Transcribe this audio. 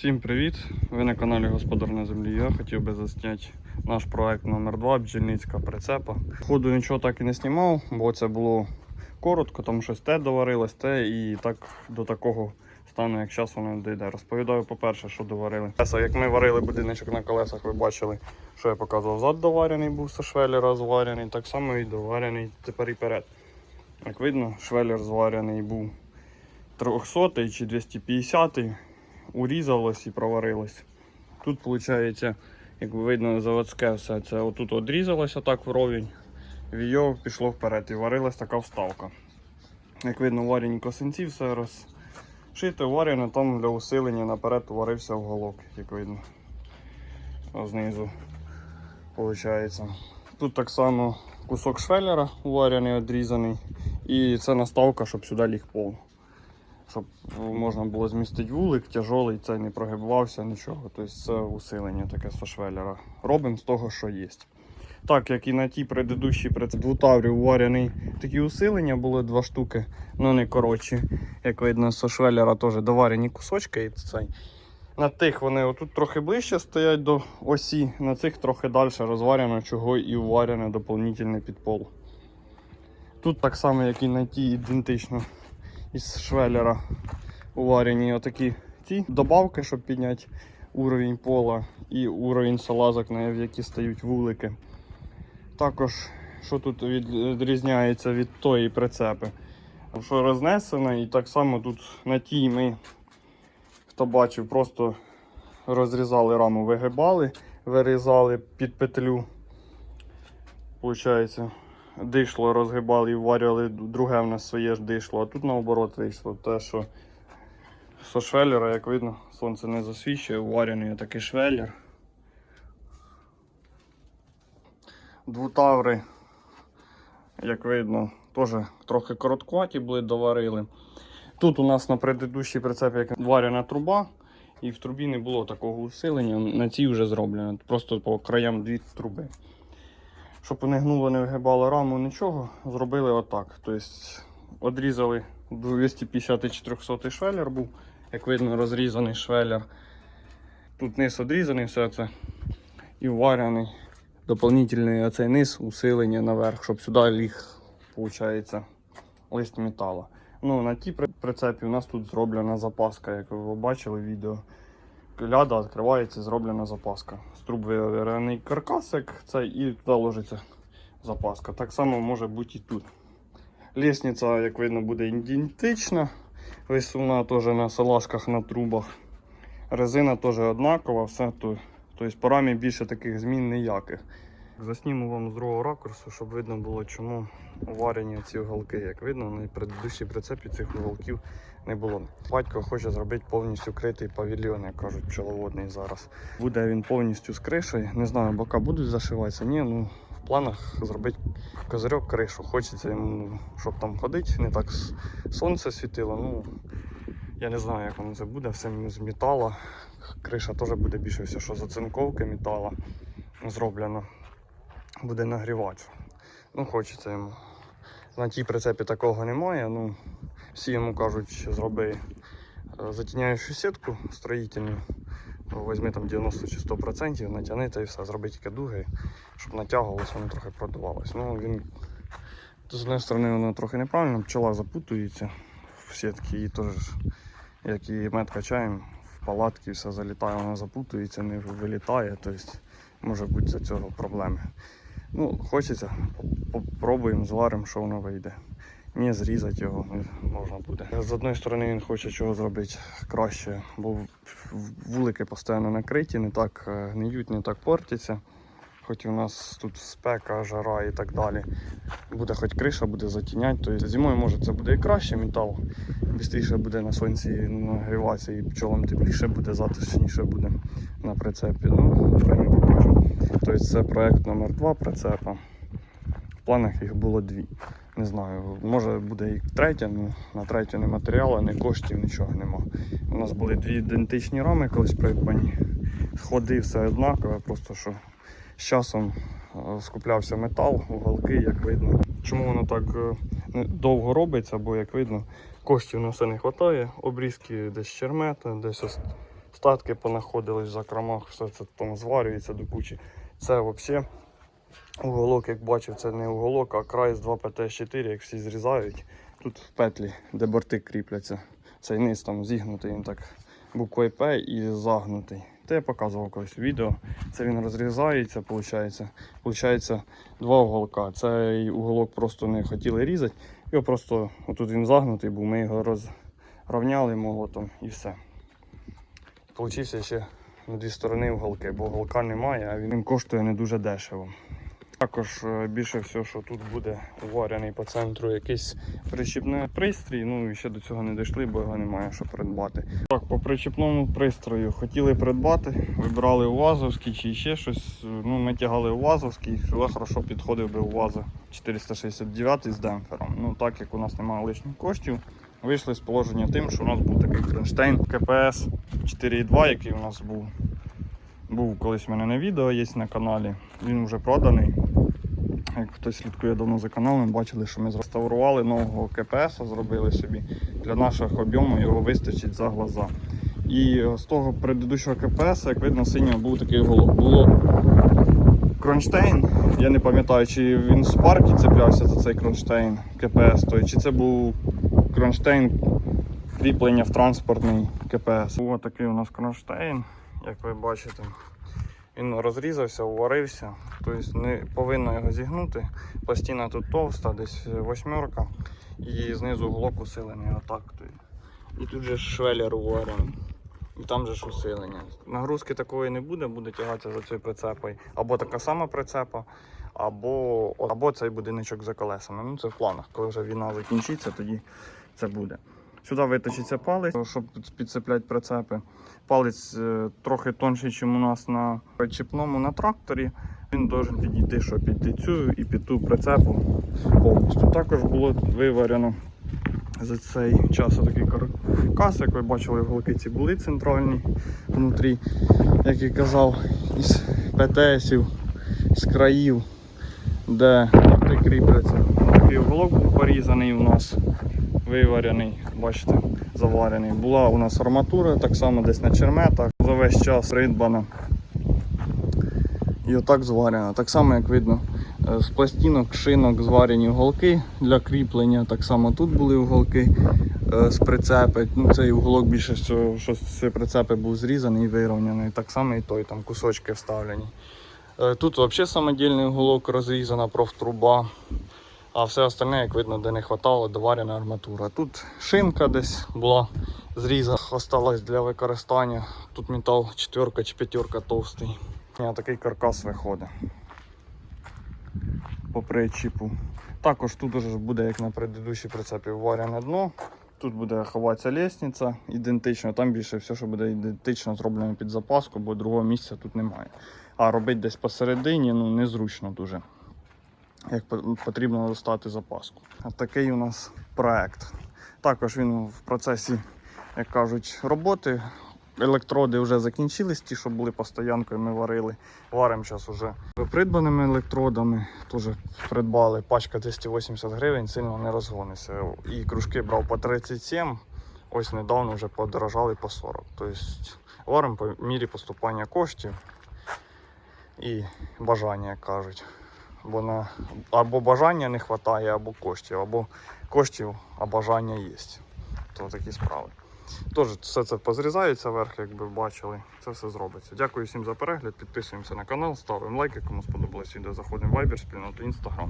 Всім привіт! Ви на каналі Господар на землі. Я хотів би засняти наш проект номер 2 бджільницька прицепа. Ходу нічого так і не знімав, бо це було коротко, тому щось те доварилось, те і так до такого стану, як зараз воно дійде. Розповідаю, по-перше, що доварили. Як ми варили будиночок на колесах, ви бачили, що я показував. Зад доварений був швеллера зварений, так само і доварений тепер і перед. Як видно, швеллер зварений був 300 чи 250 урізалось і проварилось. Тут, виходить, як видно, заводське все це отут одрізалося так вровень, війо пішло вперед і варилась така вставка. Як видно, варені косинці, все розшите, варено там для усилення наперед варився уголок, як видно. Знизу. Виходить. Тут так само кусок швеллера варений, одрізаний. І це наставка, щоб сюди ліг пол щоб можна було змістити вулик, тяжолий, цей не прогибався, нічого. Тобто це усилення таке со швеллера. Робимо з того, що є. Так, як і на тій предыдущій при уварений такі усилення були два штуки, ну не коротші. Як видно, со швеллера теж доварені кусочки. Цей. На тих вони отут трохи ближче стоять до осі, на цих трохи далі розварено, чого і уварене доповнительний підпол. Тут так само, як і на тій, ідентично із швеллера уварені отакі ці добавки, щоб підняти уровень пола і уровень салазок, на які стають вулики. Також, що тут відрізняється від тої прицепи, що рознесено, і так само тут на тій ми, хто бачив, просто розрізали раму, вигибали, вирізали під петлю. Получається, дишло розгибали і варювали друге в нас своє ж дишло, а тут наоборот вийшло. Те, що со швеллера, як видно, сонце не засвічує, варений такий швеллер. Двутаври, як видно, теж трохи короткуваті були, доварили. Тут у нас на предыдущій прицепі як варена труба, і в трубі не було такого усилення, на цій вже зроблено. Просто по краям дві труби. Щоб не гнуло, не вигибало раму, нічого, зробили отак. Тобто Одрізали 250-400 швеллер був, як видно, розрізаний швеллер. Тут низ одрізаний, все це і варений. Дополнительний оцей низ, усилення наверх, щоб сюди ліг, виходить, лист металу. Ну, На тій прицепі у нас тут зроблена запаска, як ви бачили в відео. Ляда відкривається, зроблена запаска. З труб виварений каркасик цей, і туди ложиться запаска. Так само може бути і тут. Лісниця, як видно, буде ідентична. Висувна теж на салазках на трубах. Резина теж однакова, все. Тобто по більше таких змін ніяких. Засніму вам з другого ракурсу, щоб видно було, чому уварені ці уголки. Як видно, на предыдущій прицепі цих уголків не було. Батько хоче зробити повністю критий павільйон, як кажуть, пчеловодний зараз. Буде він повністю з кришею. Не знаю, бока будуть зашиватися. Ні, ну в планах зробити козирьок кришу. Хочеться йому, щоб там ходити, не так сонце світило. Ну я не знаю, як воно це буде, все з металу. Криша теж буде більше все, що з оцинковки металу зроблено. Буде нагріватися. Ну, хочеться йому. На тій прицепі такого немає. Ну, всі йому кажуть, що зроби е, затіняючу сітку строїтельну. Візьми там 90 чи 100%, натягни та і все, зроби тільки дуги, щоб натягувалося, воно трохи продувалось. Ну, він, з однієї сторони, воно трохи неправильно, пчела запутується в сітки і теж, як і мед качаємо, в палатки все залітає, вона запутується, не вилітає, тобто може бути за цього проблеми. Ну, хочеться, попробуємо, зваримо, що воно вийде. Ні, зрізати його не можна буде. З одної сторони він хоче чого зробити краще, бо вулики постійно накриті, не так е, гниють, не так портяться. Хоч у нас тут спека, жара і так далі. Буде хоч криша, буде затіняти. Тобто зимою може це буде і краще метал. Бістріше буде на сонці нагріватися і пчолам тепліше буде, затишніше буде на прицепі. Ну, Тобто це проект номер 2 прицепа. В планах їх було дві. Не знаю, може буде і третя, ну на третю не матеріалу, не коштів, нічого нема. У нас були дві ідентичні рами колись придбані. Ходи все однакове, просто що з часом е, скуплявся метал, уголки, як видно. Чому воно так е, довго робиться, бо як видно, коштів на все не вистачає. Обрізки десь чермета, десь ос- остатки понаходились в закромах, все це там зварюється до кучі. Це взагалі уголок, як бачив, це не уголок, а край з 2ПТ-4, як всі зрізають. Тут в петлі, де борти кріпляться. Цей низ там зігнутий, він так буквою П і загнутий. Те я показував колись у відео. Це він розрізається, виходить. Получається два уголка. Цей уголок просто не хотіли різати. Його просто отут він загнутий був, ми його розрівняли молотом і все. Получився ще на дві сторони уголки, бо уголка немає, а він коштує не дуже дешево. Також е, більше всього, що тут буде уварений по центру якийсь причіпний пристрій. Ну і ще до цього не дійшли, бо його немає що придбати. Так, по причіпному пристрою хотіли придбати, вибирали УАЗовський чи ще щось. Ну, ми тягали УАЗовський, але хорошо підходив би УАЗа 469 з демпфером. Ну так як у нас немає лишніх коштів, вийшли з положення тим, що у нас був такий кронштейн КПС 4.2, який у нас був. Був колись в мене на відео є на каналі. Він вже проданий. Як хтось слідкує давно за каналом, бачили, що ми зреставрували нового КПС, зробили собі. Для наших об'ємів його вистачить за глаза. І з того предыдущого КПС, як видно, синього був такий голов. Було кронштейн. Я не пам'ятаю, чи він з парки цеплявся за цей кронштейн КПС, той, чи це був кронштейн кріплення в транспортний КПС. Ось такий у нас кронштейн, як ви бачите. Він розрізався, уварився, тобто не повинно його зігнути. Пластина тут товста, десь восьмерка, і знизу уголок усилений отак. І тут же швелер уварений. І там же ж усилення. Нагрузки такої не буде, буде тягатися за цією прицепою. Або така сама прицепа, або, або цей будиночок за колесами. Ну це в планах. Коли вже війна закінчиться, тоді це буде. Сюди виточиться палець, щоб підцепляти прицепи. Палець е, трохи тонший, ніж у нас на причіпному на тракторі. Він має підійти, щоб під цю і під ту прицепу повністю. Також було виварено за цей час такий каркас, як ви бачили, голки ці були центральні внутрі, як і казав, із ПТСів, з країв, де кріпляться. Такий уголок був порізаний у нас виварений, бачите, заварений. Була у нас арматура, так само десь на черметах, за весь час придбана. І отак зварена. Так само, як видно, е, з пластинок, шинок зварені уголки для кріплення. Так само тут були уголки е, з прицепи. Ну, цей уголок більше всього, що з прицепи був зрізаний і вирівняний. Так само і той, там кусочки вставлені. Е, Тут взагалі самодільний уголок розрізана профтруба. А все остальне, як видно, де не вистачало, доварена арматура. Тут шинка десь була зрізана, осталась для використання. Тут метал четверка чи п'ятерка товстий. І такий каркас виходить по причіпу. Також тут уже буде, як на предыдущій прицепі, варене дно. Тут буде ховатися лестниця ідентично, там більше все, що буде ідентично зроблено під запаску, бо другого місця тут немає. А робити десь посередині ну, незручно дуже як потрібно достати запаску. А такий у нас проект. Також він в процесі, як кажуть, роботи. Електроди вже закінчились, ті, що були по стоянкою, ми варили. Варимо зараз уже придбаними електродами. Теж придбали пачка 280 гривень, сильно не розгониться. І кружки брав по 37, ось недавно вже подорожали по 40. Тобто варимо по мірі поступання коштів і бажання, як кажуть. Бо на або бажання не вистачає, або коштів, або коштів, а бажання є. То такі справи. Тож все це позрізається вверх, як ви бачили. Це все зробиться. Дякую всім за перегляд. Підписуємося на канал, ставимо лайки, кому сподобалось відео. Заходимо в Viber, спільноту Instagram.